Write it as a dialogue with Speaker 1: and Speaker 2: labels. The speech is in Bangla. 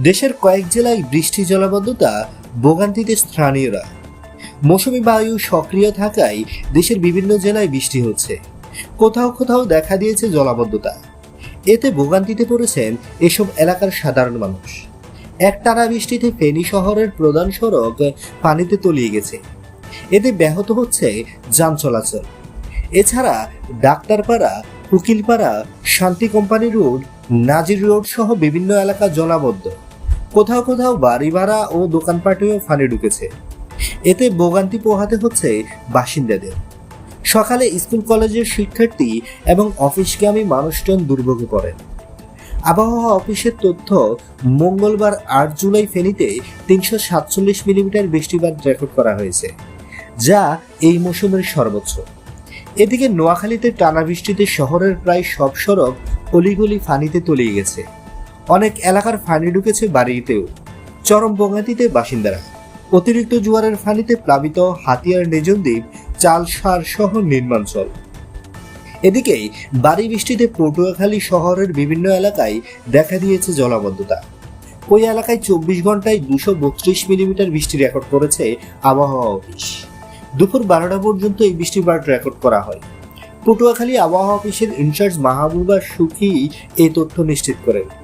Speaker 1: দেশের কয়েক জেলায় বৃষ্টি জলাবদ্ধতা ভোগান্তিতে স্থানীয়রা। মৌসুমি বায়ু সক্রিয় থাকায় দেশের বিভিন্ন জেলায় বৃষ্টি হচ্ছে। কোথাও কোথাও দেখা দিয়েছে জলাবদ্ধতা। এতে ভোগান্তিতে পড়েছেন এসব এলাকার সাধারণ মানুষ। একটানা বৃষ্টিতে ফেনী শহরের প্রধান সড়ক পানিতে তলিয়ে গেছে। এতে ব্যাহত হচ্ছে যান চলাচল। এছাড়া ডাক্তারপাড়া, উকিলপাড়া, শান্তি কোম্পানি রোড, নাজির রোড সহ বিভিন্ন এলাকা জলাবদ্ধ। কোথাও কোথাও বাড়ি ভাড়া ও দোকানপাটেও পানি ঢুকেছে। এতে ভোগান্তি পোহাতে হচ্ছে বাসিন্দাদের। সকালে স্কুল কলেজের শিক্ষার্থী এবং অফিসগামী মানুষজন দুর্ভোগে পড়েন। আবহাওয়া অফিসের তথ্য, মঙ্গলবার আট জুলাই ফেনীতে তিনশো সাতচল্লিশ মিলিমিটার বৃষ্টিপাত রেকর্ড করা হয়েছে, যা এই মৌসুমের সর্বোচ্চ। এদিকে নোয়াখালীতে টানা বৃষ্টিতে শহরের প্রায় সব সড়ক অলিগলি ফানিতে তলিয়ে গেছে। অনেক এলাকার ফানি ঢুকেছে বাড়িতেও। চরম ভোগান্তিতে বাসিন্দারা। অতিরিক্ত জোয়ারের ফানিতে প্লাবিত হাতিয়ার নিজনদ্বীপ চাল সার সহ নির্মাঞ্চল এদিকে, বাড়ি বৃষ্টিতে পটুয়াখালী শহরের বিভিন্ন এলাকায় দেখা দিয়েছে জলাবদ্ধতা। ওই এলাকায় চব্বিশ ঘন্টায় দুশো বত্রিশ মিলিমিটার বৃষ্টি রেকর্ড করেছে আবহাওয়া অফিস। দুপুর বারোটা পর্যন্ত এই বৃষ্টিপাত রেকর্ড করা হয়। পটুয়াখালী আবহাওয়া অফিসের ইনচার্জ মাহবুবা সুখী এই তথ্য নিশ্চিত করেন।